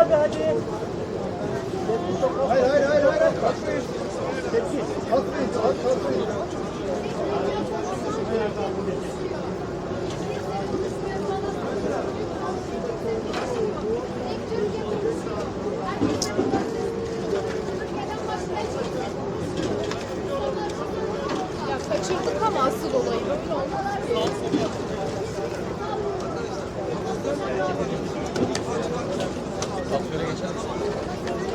abi hadi. Hayır hayır hayır hayır. Kalkmayın. Kalkmayın. Kalkmayın.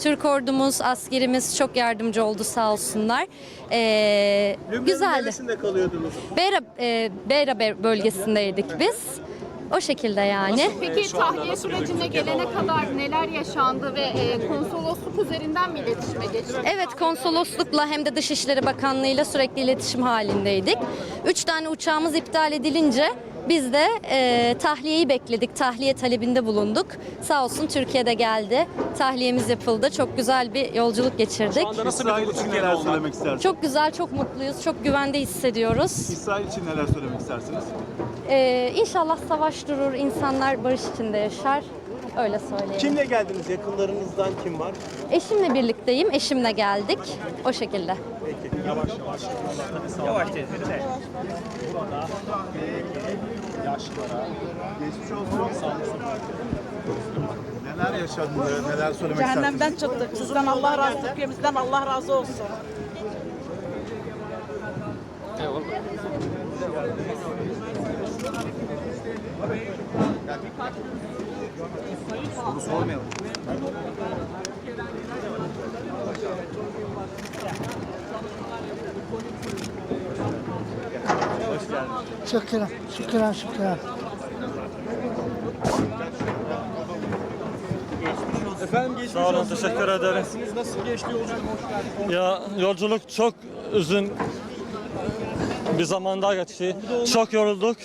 Türk ordumuz, askerimiz çok yardımcı oldu sağ olsunlar. Ee, güzeldi. Neresinde kalıyordunuz? Beyra, e, Beyra bölgesindeydik biz. O şekilde yani. Peki tahliye sürecine gelene kadar neler yaşandı ve e, konsolosluk üzerinden mi iletişime geçtiniz? Evet konsoloslukla hem de Dışişleri Bakanlığı'yla sürekli iletişim halindeydik. Üç tane uçağımız iptal edilince biz de e, tahliyeyi bekledik. Tahliye talebinde bulunduk. Sağ olsun Türkiye'de geldi. Tahliyemiz yapıldı. Çok güzel bir yolculuk geçirdik. Şu anda nasıl bir duygu için neler söylemek istersiniz? Çok güzel, çok mutluyuz. Çok güvende hissediyoruz. İsrail için neler söylemek istersiniz? Ee, inşallah savaş durur, insanlar barış içinde yaşar. Öyle söyleyeyim. Kimle geldiniz? Yakınlarınızdan kim var? Eşimle birlikteyim, eşimle geldik. O şekilde. Peki yavaş yavaş. Yavaş de. Burada yaşlılara geçmiş olsun. Neler yaşandı? Neler söylemek Cehennemden çıktık. Sizden Allah razı olsun. Ülkemizden Allah razı olsun. Soru sormayalım. Şükran, şükran, şükran. Efendim geçmiş Sağ olun, olsun. teşekkür ederim. söylersiniz? Nasıl geçti yolculuk? Ya yolculuk çok uzun bir zamanda geçti. Çok yorulduk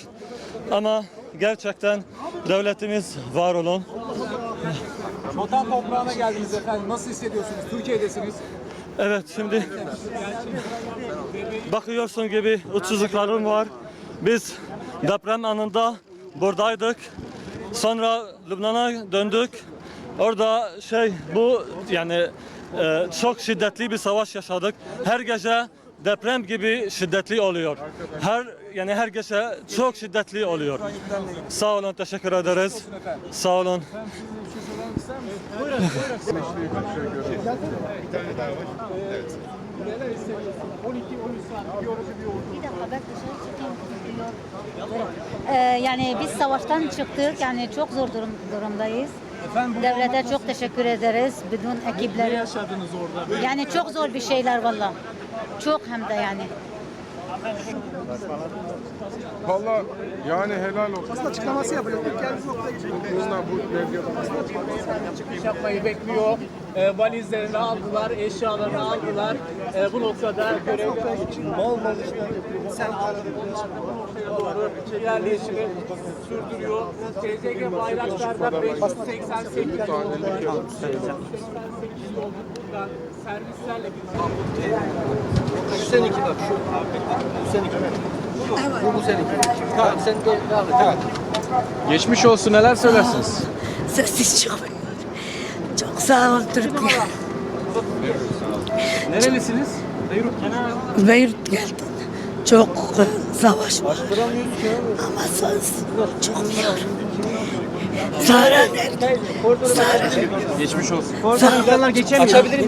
ama gerçekten devletimiz var olun. Vatan toprağına geldiniz efendim. Nasıl hissediyorsunuz? Türkiye'desiniz. Evet şimdi bakıyorsun gibi uçsuzluklarım var. Biz deprem anında buradaydık. Sonra Lübnan'a döndük. Orada şey bu yani e, çok şiddetli bir savaş yaşadık. Her gece deprem gibi şiddetli oluyor. Her yani her gece çok şiddetli oluyor. Sağ olun, teşekkür ederiz. Sağ olun. Ee, yani biz savaştan çıktık. Yani çok zor durum, durumdayız. Efendim Devlete çok teşekkür ederiz. Bütün ne ekipleri. yaşadınız orada? Yani çok zor bir şeyler valla. Çok hem de yani. Valla yani helal olsun. Basın açıklaması yapılıyor. Geldiğiniz noktaya Bunlar bu medyada Çıkış yapmayı bekliyor. E, valizlerini aldılar, eşyalarını aldılar. E, bu noktada için mal mal yapıyor. Sen doğru ilerleyişini sürdürüyor. TCG Bayraktar'da 588 yolda 588 yolda servislerle Şu seninki bak şu. Bu seninki. Bu bu seninki. Tamam sen de devam et. Evet. Geçmiş olsun neler söylersiniz? Sessiz çıkmıyor. Çok sağ ol Türkiye. Nerelisiniz? Beyrut. Beyrut geldim. Çok e, savaş var. Ama söz çok zor. Sara nerede? Sara. Geçmiş olsun. Sara. Açabilir